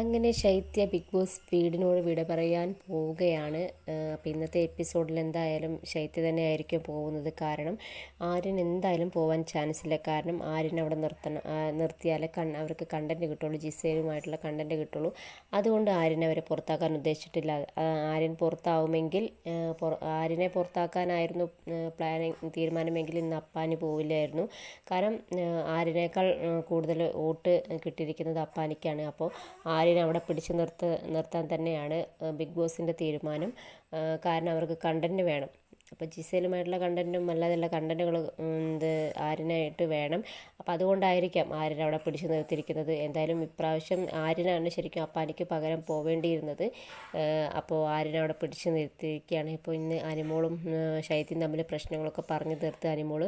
അങ്ങനെ ശൈത്യ big boss വീടിനോട് വിട പറയാൻ പോവുകയാണ്. അപ്പോൾ ഇന്നത്തെ എപ്പിസോഡിൽ എന്തായാലും ശൈത്യ തന്നെ ആയിരിക്കും പോകുന്നത്. കാരണം ആര്യൻ എന്തായാലും പോകാൻ ചാൻസ് ഇല്ല. കാരണം ആര്യൻ അവിടെ നിർത്തണം നിർത്തിയാലേ കൺ അവർക്ക് കണ്ടന്റ് കിട്ടുള്ളൂ. ജിസേലുമായിട്ടുള്ള കണ്ടന്റ് കിട്ടുള്ളൂ. അതുകൊണ്ട് ആര്യനെ അവരെ പുറത്താക്കാൻ ഉദ്ദേശിച്ചിട്ടില്ല. ആര്യൻ പുറത്താവുമെങ്കിൽ ആര്യനെ പുറത്താക്കാനായിരുന്നു പ്ലാനിങ് തീരുമാനമെങ്കിൽ ഇന്ന് അപ്പാനി പോവില്ലായിരുന്നു. കാരണം ആര്യനേക്കാൾ കൂടുതൽ വോട്ട് കിട്ടിയിരിക്കുന്നത് അപ്പാനിക്കാണ്. അപ്പോൾ ആര്യനെ അവിടെ പിടിച്ചു നിർത്ത് നിർത്താൻ തന്നെയാണ് ബിഗ് ബോസിന്റെ തീരുമാനം. കാരണം അവർക്ക് കണ്ടന്റ് വേണം. അപ്പോൾ ജിസേലുമായിട്ടുള്ള കണ്ടന്റും അല്ലാതെയുള്ള കണ്ടന്റുകൾ എന്ത് ആര്യനായിട്ട് വേണം. അപ്പോൾ അതുകൊണ്ടായിരിക്കാം ആര്യനെ അവിടെ പിടിച്ചു നിർത്തിയിരിക്കുന്നത്. എന്തായാലും ഇപ്രാവശ്യം ആര്യനാണ് ശരിക്കും അപ്പാനിക്ക് പകരം പോവേണ്ടിയിരുന്നത്. അപ്പോൾ ആര്യനെ അവിടെ പിടിച്ചു നിർത്തിയിരിക്കുകയാണ്. ഇപ്പോൾ ഇന്ന് അനിമോളും ശൈത്യം തമ്മിൽ പ്രശ്നങ്ങളൊക്കെ പറഞ്ഞു തീർത്ത് അനിമോൾ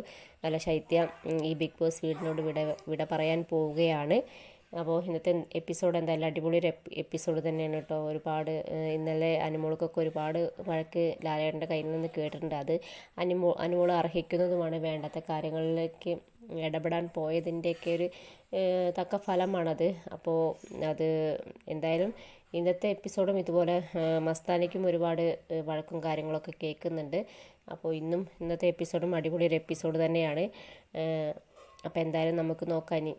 അല്ല ശൈത്യ ഈ ബിഗ് ബോസ് വീടിനോട് വിട വിട പറയാൻ പോവുകയാണ്. അപ്പോൾ ഇന്നത്തെ എപ്പിസോഡ് എന്തായാലും അടിപൊളി ഒരു എപ്പിസോഡ് തന്നെയാണ് കേട്ടോ. ഒരുപാട് ഇന്നലെ അനുമോൾക്കൊക്കെ ഒരുപാട് വഴക്ക് ലാലേട്ടന്റെ കയ്യിൽ നിന്ന് കേട്ടിട്ടുണ്ട്. അത് അനുമോ അനുമോൾ അർഹിക്കുന്നതുമാണ്. വേണ്ടാത്ത കാര്യങ്ങളിലേക്ക് ഇടപെടാൻ പോയതിന്റെയൊക്കെ ഒരു തക്ക ഫലമാണത്. അപ്പോൾ അത് എന്തായാലും ഇന്നത്തെ എപ്പിസോഡും ഇതുപോലെ മസ്താനിക്കും ഒരുപാട് വഴക്കും കാര്യങ്ങളൊക്കെ കേൾക്കുന്നുണ്ട്. അപ്പോൾ ഇന്നും ഇന്നത്തെ എപ്പിസോഡും അടിപൊളി ഒരു എപ്പിസോഡ് തന്നെയാണ്. അപ്പോൾ എന്തായാലും നമുക്ക് നോക്കാം ഇനി